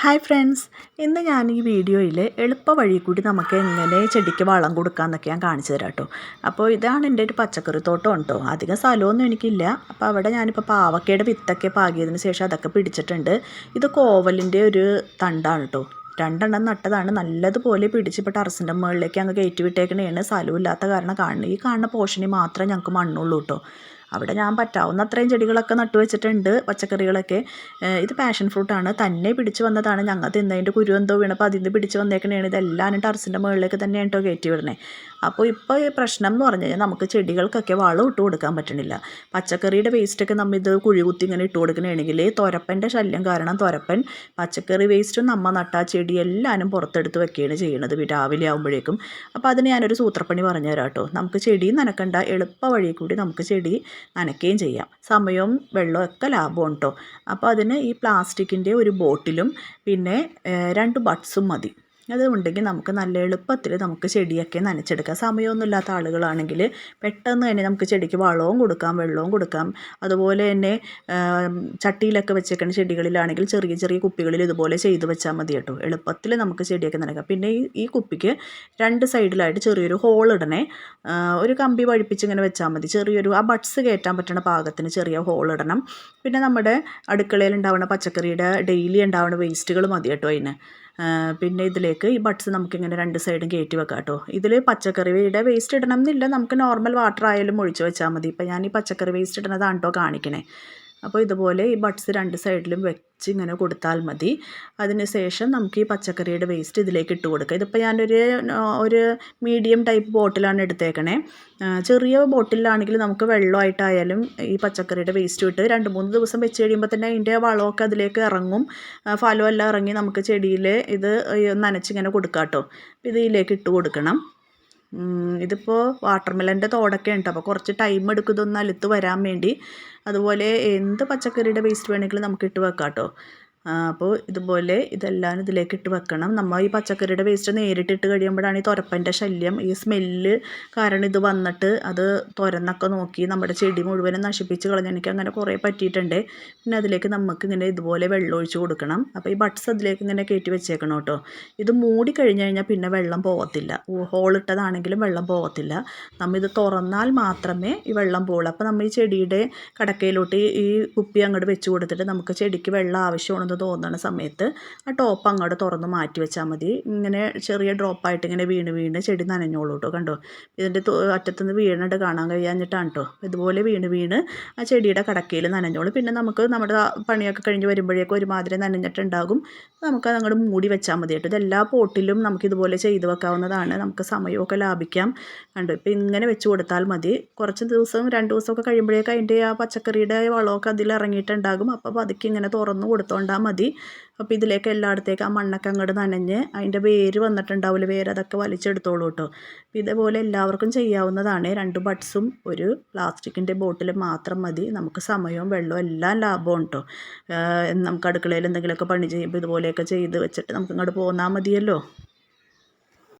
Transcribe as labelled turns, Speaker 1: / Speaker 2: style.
Speaker 1: Hi friends ഇന്ന് ഞാൻ ഈ വീഡിയോയിൽ എളുപ്പ വഴി കൂടി നമുക്ക് എങ്ങനെ ചെടിക്ക് വളം കൊടുക്കാമെന്നൊക്കെ ഞാൻ കാണിച്ചു തരാം കേട്ടോ അപ്പോൾ ഇതാണ് എന്റെ ഒരു പച്ചക്കറി തോട്ടം കേട്ടോ അധികം സ്ഥലമൊന്നും എനിക്കില്ല. അപ്പോൾ അവിടെ ഞാനിപ്പോൾ പാവക്കയുടെ വിത്തൊക്കെ പാകിയതിന് ശേഷം അതൊക്കെ പിടിച്ചിട്ടുണ്ട്. ഇത് കോവലിന്റെ ഒരു തണ്ടാണ് കേട്ടോ രണ്ടെണ്ണം നട്ടതാണ്. നല്ലതുപോലെ പിടിച്ച് ഇപ്പോൾ ടെറസിന്റെ മുകളിലേക്ക് അങ്ങ് കയറ്റി വിട്ടേക്കണേണ്. സ്ഥലമില്ലാത്ത കാരണം കാണുന്നത് ഈ കാണുന്ന പോഷണി മാത്രമേ ഞങ്ങൾക്ക് മണ്ണുള്ളൂ കേട്ടോ അവിടെ ഞാൻ പറ്റാവുന്ന അത്രയും ചെടികളൊക്കെ നട്ടു വെച്ചിട്ടുണ്ട് പച്ചക്കറികളൊക്കെ. ഇത് പാഷൻ ഫ്രൂട്ടാണ് തന്നെ പിടിച്ച് വന്നതാണ്. ഞങ്ങൾ തിന്നതിന്റെ കുരു എന്തോ വീണപ്പോൾ അതിൽ നിന്ന് പിടിച്ച് വന്നേക്കണേണ്. ഇതെല്ലാം ടെറസിന്റെ മുകളിലേക്ക് തന്നെ കേട്ടോ കയറ്റി വിടണേ. അപ്പോൾ ഇപ്പോൾ ഈ പ്രശ്നം എന്ന് പറഞ്ഞു കഴിഞ്ഞാൽ നമുക്ക് ചെടികൾക്കൊക്കെ വളം ഇട്ട് കൊടുക്കാൻ പറ്റണില്ല. പച്ചക്കറിയുടെ വേസ്റ്റൊക്കെ നമ്മൾ ഇത് കുഴി കുത്തി ഇങ്ങനെ ഇട്ട് കൊടുക്കണമെങ്കിൽ തുരപ്പന്റെ ശല്യം കാരണം തുരപ്പൻ പച്ചക്കറി വേസ്റ്റും നമ്മ നട്ട ചെടി എല്ലാവരും പുറത്തെടുത്ത് വെക്കുകയാണ് ചെയ്യണത്. രാവിലെ ആകുമ്പോഴേക്കും അപ്പോൾ അതിന് ഞാനൊരു സൂത്രപ്പണി പറഞ്ഞു തരാം കേട്ടോ. നമുക്ക് ചെടി നനക്കണ്ട. എളുപ്പ വഴി കൂടി നമുക്ക് ചെടി നനയ്ക്കുകയും ചെയ്യാം. സമയവും വെള്ളവും ഒക്കെ ലാഭം കേട്ടോ അപ്പോൾ അതിന് ഈ പ്ലാസ്റ്റിക്കിന്റെ ഒരു ബോട്ടിലും പിന്നെ രണ്ട് ബഡ്സും മതി. അതുണ്ടെങ്കിൽ നമുക്ക് നല്ല എളുപ്പത്തിൽ നമുക്ക് ചെടിയൊക്കെ നനച്ചെടുക്കാം. സമയമൊന്നുമില്ലാത്ത ആളുകളാണെങ്കിൽ പെട്ടെന്ന് തന്നെ നമുക്ക് ചെടിക്ക് വളവും കൊടുക്കാം വെള്ളവും കൊടുക്കാം. അതുപോലെ തന്നെ ചട്ടിയിലൊക്കെ വെച്ചേക്കുന്ന ചെടികളിലാണെങ്കിൽ ചെറിയ ചെറിയ കുപ്പികളിൽ ഇതുപോലെ ചെയ്ത് വെച്ചാൽ മതി കേട്ടോ. എളുപ്പത്തിൽ നമുക്ക് ചെടിയൊക്കെ നനക്കാം. പിന്നെ ഈ ഈ കുപ്പിക്ക് രണ്ട് സൈഡിലായിട്ട് ചെറിയൊരു ഹോൾ ഇടണേ. ഒരു കമ്പി വഴിപ്പിച്ച് ഇങ്ങനെ വെച്ചാൽ മതി. ചെറിയൊരു ആ ബഡ്സ് കയറ്റാൻ പറ്റുന്ന പാകത്തിന് ചെറിയ ഹോൾ ഇടണം. പിന്നെ നമ്മുടെ അടുക്കളയിൽ ഉണ്ടാവുന്ന പച്ചക്കറിയുടെ ഡെയിലി ഉണ്ടാവുന്ന വേസ്റ്റുകൾ മതി കേട്ടോ അതിന്. പിന്നെ ഇതിലേക്ക് ഈ ബട്ട്സ് നമുക്കിങ്ങനെ രണ്ട് സൈഡും കയറ്റി വെക്കാം കേട്ടോ ഇതിൽ പച്ചക്കറിയുടെ വേസ്റ്റ് ഇടണം എന്നില്ല. നമുക്ക് നോർമൽ വാട്ടർ ആയാലും ഒഴിച്ച് വെച്ചാൽ മതി. ഇപ്പം ഞാൻ ഈ പച്ചക്കറി വേസ്റ്റ് ഇടുന്നതാണ് കേട്ടോ കാണിക്കണേ. അപ്പോൾ ഇതുപോലെ ഈ ബഡ്സ് രണ്ട് സൈഡിലും വെച്ച് ഇങ്ങനെ കൊടുത്താൽ മതി. അതിനുശേഷം നമുക്ക് ഈ പച്ചക്കറിയുടെ വേസ്റ്റ് ഇതിലേക്ക് ഇട്ട് കൊടുക്കുക ഇതിപ്പോൾ ഞാനൊരു ഒരു മീഡിയം ടൈപ്പ് ബോട്ടിലാണ് എടുത്തേക്കണേ. ചെറിയ ബോട്ടിലാണെങ്കിൽ നമുക്ക് വെള്ളമായിട്ടായാലും ഈ പച്ചക്കറിയുടെ വേസ്റ്റ് ഇട്ട് രണ്ട് മൂന്ന് ദിവസം വെച്ച് കഴിയുമ്പോൾ തന്നെ അതിന്റെ വളമൊക്കെ അതിലേക്ക് ഇറങ്ങും. ഫലമെല്ലാം ഇറങ്ങി നമുക്ക് ചെടിയിൽ ഇത് നനച്ചിങ്ങനെ കൊടുക്കാം കേട്ടോ ഇതിലേക്ക് ഇട്ട് കൊടുക്കണം. ഇതിപ്പോൾ വാട്ടർമെലന്റെ തോടൊക്കെ ഉണ്ട്. അപ്പോൾ കുറച്ച് ടൈം എടുക്കും ഇതൊന്ന് അലുത്ത് വരാൻ വേണ്ടി. അതുപോലെ എന്ത് പച്ചക്കറിയുടെ വേസ്റ്റ് വേണമെങ്കിലും നമുക്ക് ഇട്ട് വെക്കാം കേട്ടോ അപ്പോൾ ഇതുപോലെ ഇതെല്ലാം ഇതിലേക്ക് ഇട്ട് വെക്കണം. നമ്മൾ ഈ പച്ചക്കറിയുടെ വേസ്റ്റ് നേരിട്ടിട്ട് കഴിയുമ്പോഴാണ് ഈ തുരപ്പന്റെ ശല്യം. ഈ സ്മെല്ല് കാരണം ഇത് വന്നിട്ട് അത് തുരന്നൊക്കെ നോക്കി നമ്മുടെ ചെടി മുഴുവനും നശിപ്പിച്ച് കളഞ്ഞ്. എനിക്ക് അങ്ങനെ കുറേ പറ്റിയിട്ടുണ്ട്. പിന്നെ അതിലേക്ക് നമുക്ക് ഇങ്ങനെ ഇതുപോലെ വെള്ളം ഒഴിച്ച് കൊടുക്കണം. അപ്പോൾ ഈ ബട്ട്സ് അതിലേക്ക് ഇങ്ങനെ കയറ്റി വെച്ചേക്കണം കേട്ടോ. ഇത് മൂടി കഴിഞ്ഞ് കഴിഞ്ഞാൽ പിന്നെ വെള്ളം പോകത്തില്ല. ഹോളിട്ടതാണെങ്കിലും വെള്ളം പോകത്തില്ല. നമ്മൾ ഇത് തുറന്നാൽ മാത്രമേ ഈ വെള്ളം പോകുള്ളൂ അപ്പോൾ നമ്മൾ ഈ ചെടിയുടെ കടക്കയിലോട്ട് ഈ കുപ്പി അങ്ങോട്ട് വെച്ച് കൊടുത്തിട്ട് നമുക്ക് ചെടിക്ക് വെള്ളം ആവശ്യമാണ് എന്ന് തോന്നുന്ന സമയത്ത് ആ ടോപ്പ് അങ്ങോട്ട് തുറന്ന് മാറ്റി വെച്ചാൽ മതി. ഇങ്ങനെ ചെറിയ ഡ്രോപ്പായിട്ട് ഇങ്ങനെ വീണ് വീണ് ചെടി നനഞ്ഞോളൂ കേട്ടോ കണ്ടോ? ഇതിന്റെ അറ്റത്തുനിന്ന് വീണിട്ട് കാണാൻ കഴിയാഞ്ഞിട്ടാണ് കേട്ടോ ഇതുപോലെ വീണ് വീണ് ആ ചെടിയുടെ കടക്കയിൽ നനഞ്ഞോളൂ. പിന്നെ നമുക്ക് നമ്മുടെ പണിയൊക്കെ കഴിഞ്ഞ് വരുമ്പോഴേക്കും ഒരുമാതിരി നനഞ്ഞിട്ടുണ്ടാകും. നമുക്കത് അങ്ങോട്ട് മൂടി വെച്ചാൽ മതി കേട്ടോ ഇതെല്ലാ പോട്ടിലും നമുക്കിതുപോലെ ചെയ്ത് വെക്കാവുന്നതാണ്. നമുക്ക് സമയമൊക്കെ ലാഭിക്കാം. കണ്ടു? ഇപ്പം ഇങ്ങനെ വെച്ച് കൊടുത്താൽ മതി. കുറച്ച് ദിവസം രണ്ട് ദിവസമൊക്കെ കഴിയുമ്പോഴേക്കും അതിന്റെ ആ പച്ചക്കറിയുടെ വളമൊക്കെ അതിൽ ഇറങ്ങിയിട്ടുണ്ടാകും അപ്പോൾ പതുക്കെ ഇങ്ങനെ തുറന്ന് കൊടുത്തോണ്ടാൽ മതി. അപ്പോൾ ഇതിലേക്ക് എല്ലായിടത്തേക്ക് ആ മണ്ണൊക്കെ അങ്ങോട്ട് നനഞ്ഞ് അതിന്റെ വേര് വന്നിട്ടുണ്ടാവില്ല വേര് അതൊക്കെ വലിച്ചെടുത്തോളൂ കേട്ടോ ഇതേപോലെ എല്ലാവർക്കും ചെയ്യാവുന്നതാണ്. രണ്ട് ബഡ്സും ഒരു പ്ലാസ്റ്റിക്കിന്റെ ബോട്ടിൽ മാത്രം മതി. നമുക്ക് സമയവും വെള്ളവും എല്ലാം ലാഭവും കേട്ടോ നമുക്ക് അടുക്കളയിൽ എന്തെങ്കിലുമൊക്കെ പണി ചെയ്യുമ്പോൾ ഇതുപോലെയൊക്കെ ചെയ്ത് വെച്ചിട്ട് നമുക്ക് ഇങ്ങോട്ട് പോന്നാൽ മതിയല്ലോ.